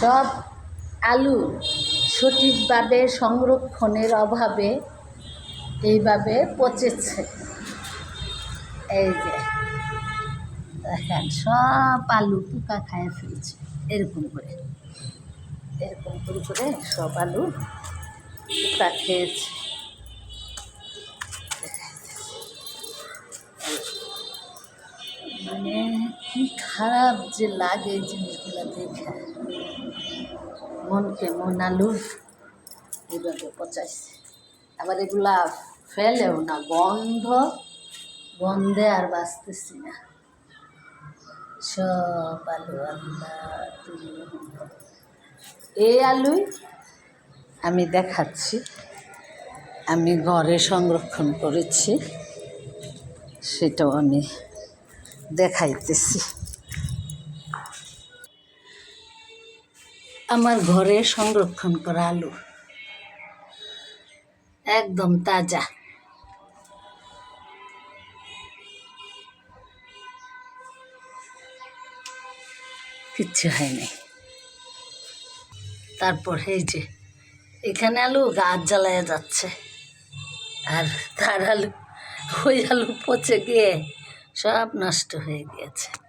সব আলু সঠিকভাবে সংরক্ষণের অভাবে এইভাবে পচেছে। এই যে, দেখেন, সব আলু পোকা খায় ফেলছে, এরকম করে। এরকম করে করে সব আলু পোকা খেয়েছে। মানে কি খারাপ যে লাগে এই জিনিসগুলো দেখে। মনকে মন আলু এইভাবে পচাইছে। আবার এগুলা ফেলেও না, গন্ধ, গন্ধে আর বাঁচতেছি না। সব আলু আল্লাহ এই আলুই আমি দেখাচ্ছি। আমি ঘরে সংরক্ষণ করেছি, সেটাও আমি দেখাইতেছি। আমার ঘরে সংরক্ষণ করা আলু। একদম তাজা। কিচ্ছু হয়নি। তারপর এই যে, এখানে আলু গাছ জ্বালায় যাচ্ছে। আর তার আলু, ওই আলু পচে গিয়ে সব নষ্ট হয়ে গিয়েছে।